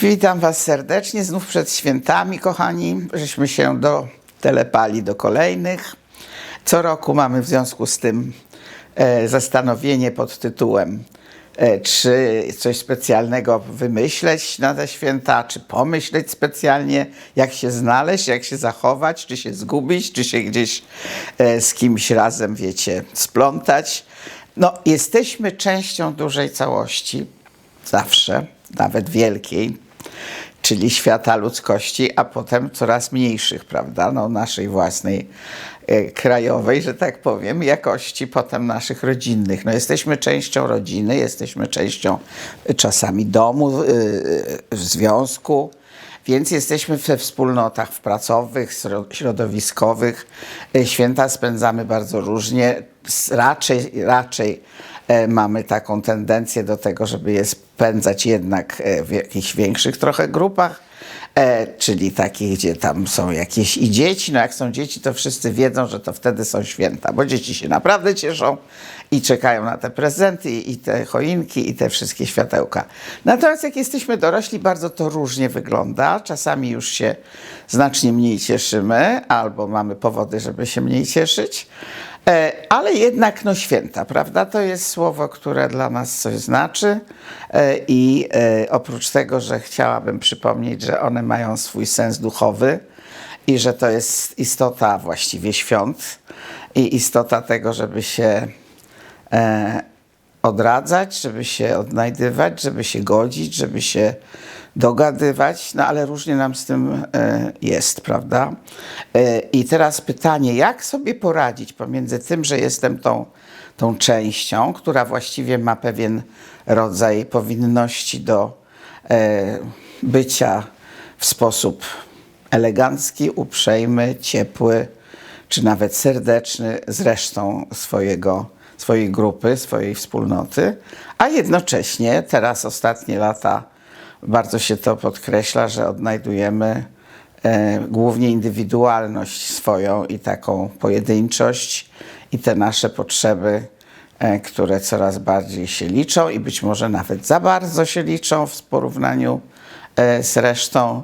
Witam Was serdecznie, znów przed świętami, kochani. Żeśmy się do telepali do kolejnych. Co roku mamy w związku z tym e, zastanowienie pod tytułem e, czy coś specjalnego wymyśleć na te święta, czy pomyśleć specjalnie, jak się znaleźć, jak się zachować, czy się zgubić, czy się gdzieś e, z kimś razem, wiecie, splątać. No, jesteśmy częścią dużej całości, zawsze, nawet wielkiej, czyli świata ludzkości, a potem coraz mniejszych, prawda, no, naszej własnej e, krajowej, że tak powiem, jakości potem naszych rodzinnych. No, jesteśmy częścią rodziny, jesteśmy częścią czasami domu, e, związku, więc jesteśmy we wspólnotach w pracowych, śro- środowiskowych. E, Święta spędzamy bardzo różnie. Raczej, raczej e, mamy taką tendencję do tego, żeby je spędzać jednak e, w jakichś większych trochę grupach, e, czyli takich, gdzie tam są jakieś i dzieci. No jak są dzieci, to wszyscy wiedzą, że to wtedy są święta, bo dzieci się naprawdę cieszą i czekają na te prezenty i te choinki i te wszystkie światełka. Natomiast jak jesteśmy dorośli, bardzo to różnie wygląda. Czasami już się znacznie mniej cieszymy, albo mamy powody, żeby się mniej cieszyć. E, Ale jednak no święta, prawda? To jest słowo, które dla nas coś znaczy E, i e, oprócz tego, że chciałabym przypomnieć, że one mają swój sens duchowy i że to jest istota właściwie świąt i istota tego, żeby się odradzać, żeby się odnajdywać, żeby się godzić, żeby się dogadywać, no ale różnie nam z tym e, jest, prawda? E, I teraz pytanie, jak sobie poradzić pomiędzy tym, że jestem tą, tą częścią, która właściwie ma pewien rodzaj powinności do e, bycia w sposób elegancki, uprzejmy, ciepły, czy nawet serdeczny z resztą swojego, swojej grupy, swojej wspólnoty, a jednocześnie teraz ostatnie lata bardzo się to podkreśla, że odnajdujemy e, głównie indywidualność swoją i taką pojedynczość i te nasze potrzeby, e, które coraz bardziej się liczą i być może nawet za bardzo się liczą w porównaniu e, z resztą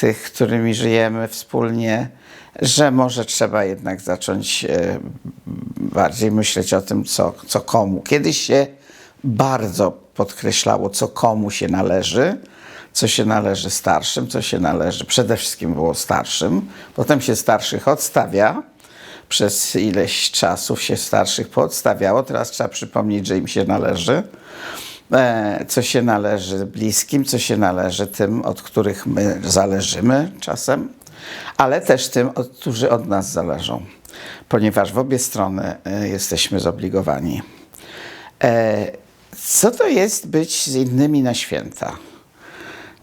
tych, którymi żyjemy wspólnie, że może trzeba jednak zacząć bardziej myśleć o tym, co, co komu. Kiedyś się bardzo podkreślało, co komu się należy, co się należy starszym, co się należy przede wszystkim było starszym. Potem się starszych odstawia. Przez ileś czasów się starszych poodstawiało. Teraz trzeba przypomnieć, że im się należy. E, Co się należy bliskim, co się należy tym, od których my zależymy czasem, ale też tym, od, którzy od nas zależą, ponieważ w obie strony e, jesteśmy zobligowani. Co to jest być z innymi na święta?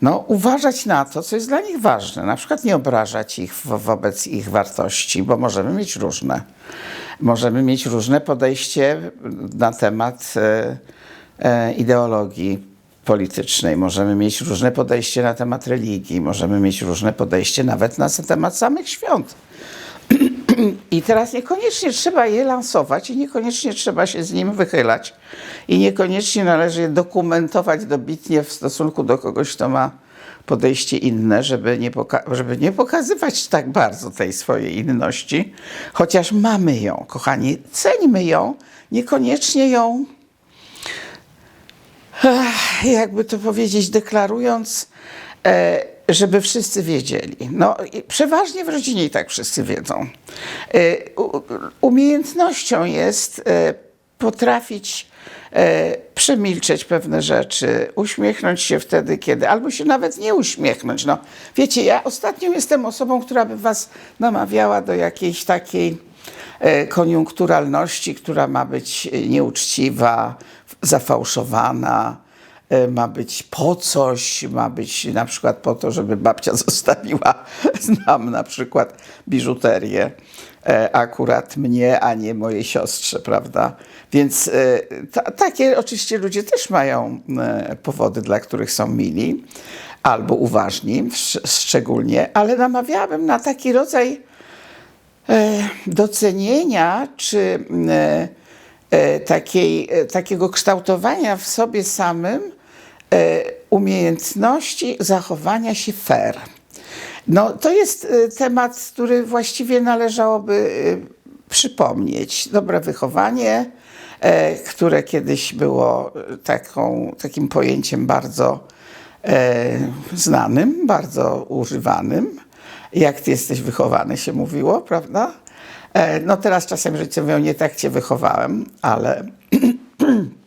No, uważać na to, co jest dla nich ważne. Na przykład nie obrażać ich wo- wobec ich wartości, bo możemy mieć różne. Możemy mieć różne podejście na temat e, e, ideologii politycznej, możemy mieć różne podejście na temat religii, możemy mieć różne podejście nawet na temat samych świąt. I teraz niekoniecznie trzeba je lansować i niekoniecznie trzeba się z nim wychylać. I niekoniecznie należy je dokumentować dobitnie w stosunku do kogoś, kto ma podejście inne, żeby nie, żeby nie pokazywać tak bardzo tej swojej inności, chociaż mamy ją, kochani, ceńmy ją, niekoniecznie ją jakby to powiedzieć, deklarując, e, żeby wszyscy wiedzieli. No, przeważnie w rodzinie i tak wszyscy wiedzą. U- umiejętnością jest e, potrafić e, przemilczeć pewne rzeczy, uśmiechnąć się wtedy, kiedy, albo się nawet nie uśmiechnąć. No, wiecie, ja ostatnio jestem osobą, która by was namawiała do jakiejś takiej koniunkturalności, która ma być nieuczciwa, zafałszowana, ma być po coś, ma być na przykład po to, żeby babcia zostawiła nam na przykład biżuterię e, akurat mnie, a nie mojej siostrze, prawda? Więc e, ta, takie oczywiście ludzie też mają e, powody, dla których są mili albo uważni szcz- szczególnie, ale namawiałabym na taki rodzaj e, docenienia czy e, e, takiej, e, takiego kształtowania w sobie samym e, umiejętności zachowania się fair. No, to jest e, temat, który właściwie należałoby e, przypomnieć. Dobre wychowanie, e, które kiedyś było e, taką, takim pojęciem bardzo e, znanym, bardzo używanym. Jak ty jesteś wychowany, się mówiło, prawda? E, no teraz czasem rodzice mówią, nie tak cię wychowałem, ale,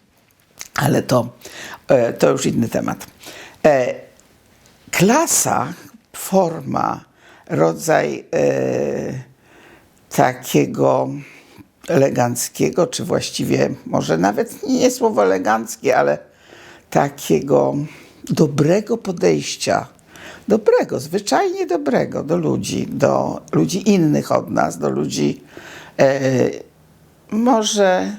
ale to, e, to już inny temat. E, klasa, forma, rodzaj e, takiego eleganckiego, czy właściwie może nawet nie słowo eleganckie, ale takiego dobrego podejścia, dobrego, zwyczajnie dobrego do ludzi, do ludzi innych od nas, do ludzi e, może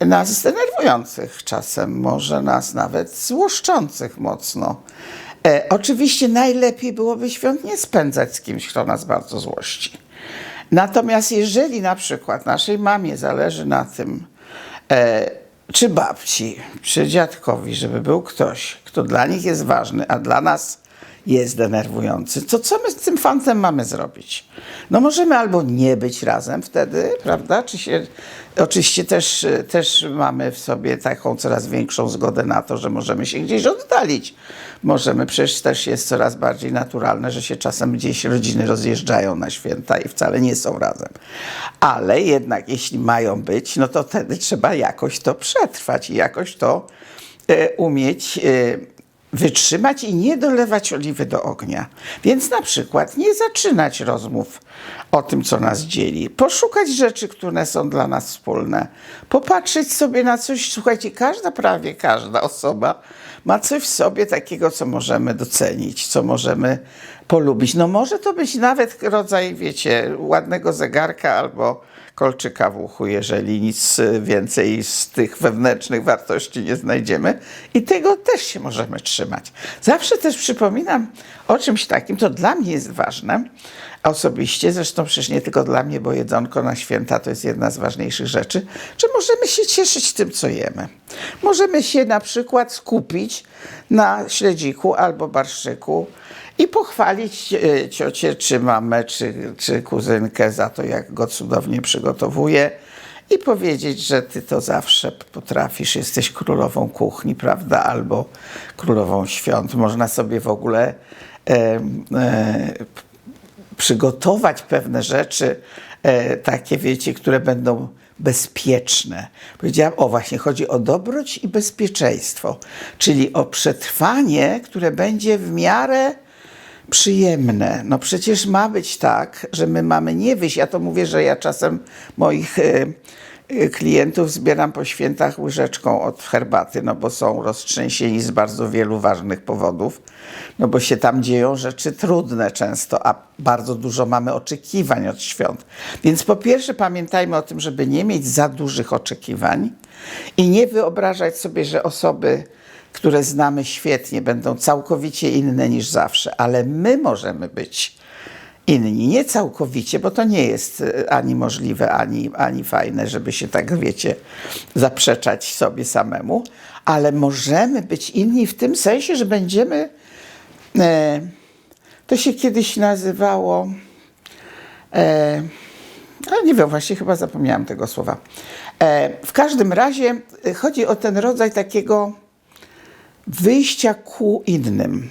nas denerwujących czasem, może nas nawet złoszczących mocno. E, oczywiście najlepiej byłoby świąt nie spędzać z kimś, kto nas bardzo złości. Natomiast jeżeli na przykład naszej mamie zależy na tym, e, czy babci, czy dziadkowi, żeby był ktoś, kto dla nich jest ważny, a dla nas jest denerwujący, to co my z tym fantem mamy zrobić? No możemy albo nie być razem wtedy, prawda? Czy się, oczywiście też, też mamy w sobie taką coraz większą zgodę na to, że możemy się gdzieś oddalić. Możemy, przecież też jest coraz bardziej naturalne, że się czasem gdzieś rodziny rozjeżdżają na święta i wcale nie są razem. Ale jednak jeśli mają być, no to wtedy trzeba jakoś to przetrwać i jakoś to e, umieć e, wytrzymać i nie dolewać oliwy do ognia. Więc na przykład nie zaczynać rozmów o tym, co nas dzieli. Poszukać rzeczy, które są dla nas wspólne. Popatrzeć sobie na coś. Słuchajcie, każda, prawie każda osoba ma coś w sobie takiego, co możemy docenić, co możemy polubić. No może to być nawet rodzaj, wiecie, ładnego zegarka albo kolczyka w uchu, jeżeli nic więcej z tych wewnętrznych wartości nie znajdziemy. I tego też się możemy trzymać. Zawsze też przypominam o czymś takim, to dla mnie jest ważne osobiście, zresztą przecież nie tylko dla mnie, bo jedzonko na święta to jest jedna z ważniejszych rzeczy, że możemy się cieszyć tym, co jemy. Możemy się na przykład skupić na śledziku albo barszczyku, i pochwalić e, ciocię, czy mamę, czy, czy kuzynkę za to, jak go cudownie przygotowuje i powiedzieć, że ty to zawsze potrafisz, jesteś królową kuchni, prawda, albo królową świąt. Można sobie w ogóle e, e, przygotować pewne rzeczy, e, takie wiecie, które będą bezpieczne. Powiedziałam, o właśnie, chodzi o dobroć i bezpieczeństwo, czyli o przetrwanie, które będzie w miarę przyjemne. No przecież ma być tak, że my mamy nie wyjść. Ja to mówię, że ja czasem moich y, y, klientów zbieram po świętach łyżeczką od herbaty, no bo są roztrzęsieni z bardzo wielu ważnych powodów, no bo się tam dzieją rzeczy trudne często, a bardzo dużo mamy oczekiwań od świąt. Więc po pierwsze pamiętajmy o tym, żeby nie mieć za dużych oczekiwań i nie wyobrażać sobie, że osoby które znamy świetnie, będą całkowicie inne niż zawsze, ale my możemy być inni. Nie całkowicie, bo to nie jest e, ani możliwe, ani, ani fajne, żeby się tak, wiecie, zaprzeczać sobie samemu, ale możemy być inni w tym sensie, że będziemy. E, to się kiedyś nazywało. E, ale nie wiem, właśnie chyba zapomniałam tego słowa. E, w każdym razie chodzi o ten rodzaj takiego wyjścia ku innym.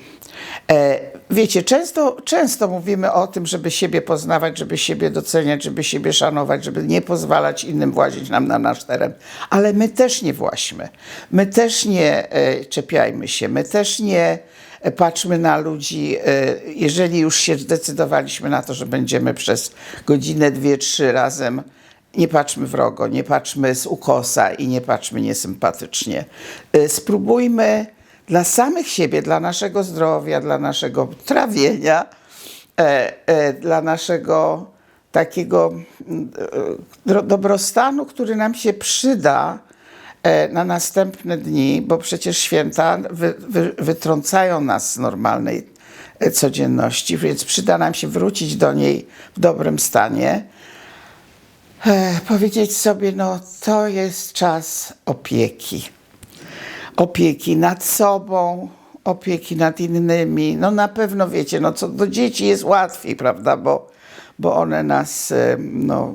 E, wiecie, często, często mówimy o tym, żeby siebie poznawać, żeby siebie doceniać, żeby siebie szanować, żeby nie pozwalać innym włazić nam na nasz teren, ale my też nie właśmy. My też nie e, czepiajmy się, my też nie e, patrzmy na ludzi, jeżeli już się zdecydowaliśmy na to, że będziemy przez godzinę, dwie, trzy razem nie patrzmy wrogo, nie patrzmy z ukosa i nie patrzmy niesympatycznie. Spróbujmy dla samych siebie, dla naszego zdrowia, dla naszego trawienia, e, e, dla naszego takiego e, dobrostanu, który nam się przyda e, na następne dni, bo przecież święta wy, wy, wytrącają nas z normalnej e, codzienności, więc przyda nam się wrócić do niej w dobrym stanie. E, powiedzieć sobie, no to jest czas opieki opieki nad sobą, opieki nad innymi. No na pewno wiecie, no co do dzieci jest łatwiej, prawda, bo, bo one nas e, no,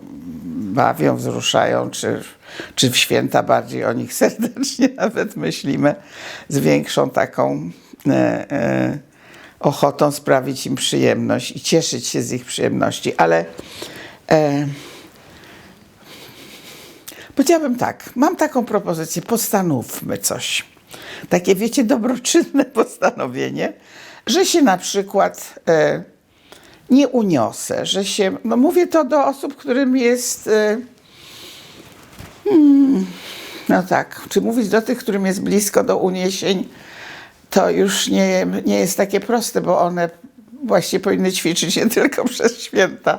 bawią, wzruszają, czy, czy w święta bardziej o nich serdecznie nawet myślimy, z większą taką e, e, ochotą sprawić im przyjemność i cieszyć się z ich przyjemności, ale e, powiedziałabym tak, mam taką propozycję, postanówmy coś. Takie, wiecie, dobroczynne postanowienie, że się na przykład e, nie uniosę, że się, no mówię to do osób, którym jest, e, hmm, no tak, czy mówić do tych, którym jest blisko do uniesień, to już nie, nie jest takie proste, bo one właśnie powinny ćwiczyć nie tylko przez święta.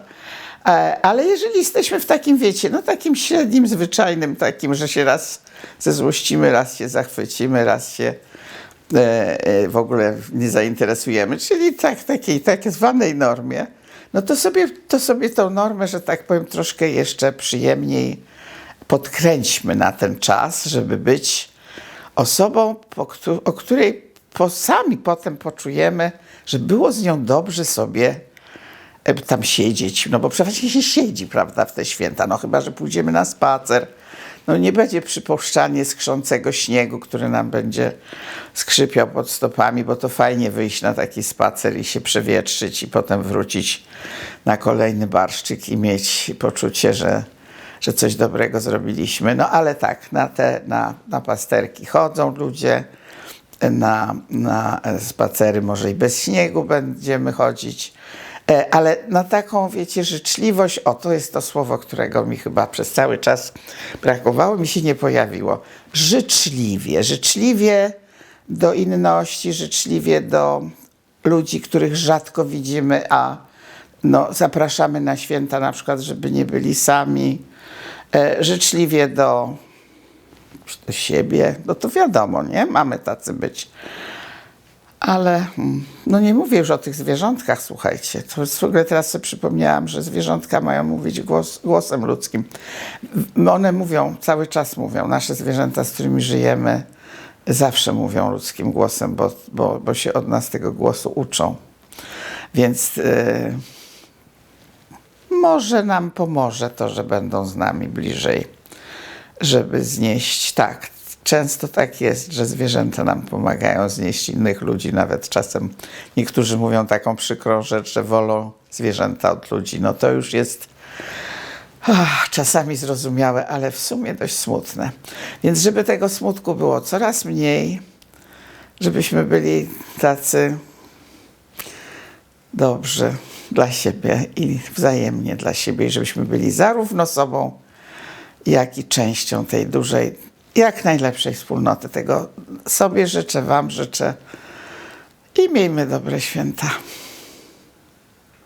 E, Ale jeżeli jesteśmy w takim, wiecie, no takim średnim, zwyczajnym takim, że się raz zezłościmy, raz się zachwycimy, raz się e, e, w ogóle nie zainteresujemy, czyli tak, takiej tak zwanej normie, no to sobie, to sobie tą normę, że tak powiem, troszkę jeszcze przyjemniej podkręćmy na ten czas, żeby być osobą, o której sami potem poczujemy, że było z nią dobrze sobie e, tam siedzieć, no bo przeważnie się siedzi, prawda, w te święta, no chyba, że pójdziemy na spacer, no nie będzie przypuszczanie skrzącego śniegu, który nam będzie skrzypiał pod stopami, bo to fajnie wyjść na taki spacer i się przewietrzyć i potem wrócić na kolejny barszczyk i mieć poczucie, że, że coś dobrego zrobiliśmy. No ale tak, na te, na, na pasterki chodzą ludzie, na, na spacery może i bez śniegu będziemy chodzić. E, Ale na taką, wiecie, życzliwość, o to jest to słowo, którego mi chyba przez cały czas brakowało, mi się nie pojawiło. Życzliwie, życzliwie do inności, życzliwie do ludzi, których rzadko widzimy, a no, zapraszamy na święta na przykład, żeby nie byli sami. E, Życzliwie do siebie, no to wiadomo, nie? Mamy tacy być. Ale mm, no nie mówię już o tych zwierzątkach, słuchajcie. To w ogóle teraz sobie przypomniałam, że zwierzątka mają mówić głos, głosem ludzkim. One mówią, cały czas mówią, nasze zwierzęta, z którymi żyjemy, zawsze mówią ludzkim głosem, bo, bo, bo się od nas tego głosu uczą. Więc yy, może nam pomoże to, że będą z nami bliżej żeby znieść. Tak, często tak jest, że zwierzęta nam pomagają znieść innych ludzi. Nawet czasem niektórzy mówią taką przykrą rzecz, że wolą zwierzęta od ludzi. No to już jest ach, czasami zrozumiałe, ale w sumie dość smutne. Więc żeby tego smutku było coraz mniej, żebyśmy byli tacy dobrzy dla siebie i wzajemnie dla siebie, żebyśmy byli zarówno sobą, jak i częścią tej dużej, jak najlepszej wspólnoty. Tego sobie życzę, Wam życzę i miejmy dobre święta.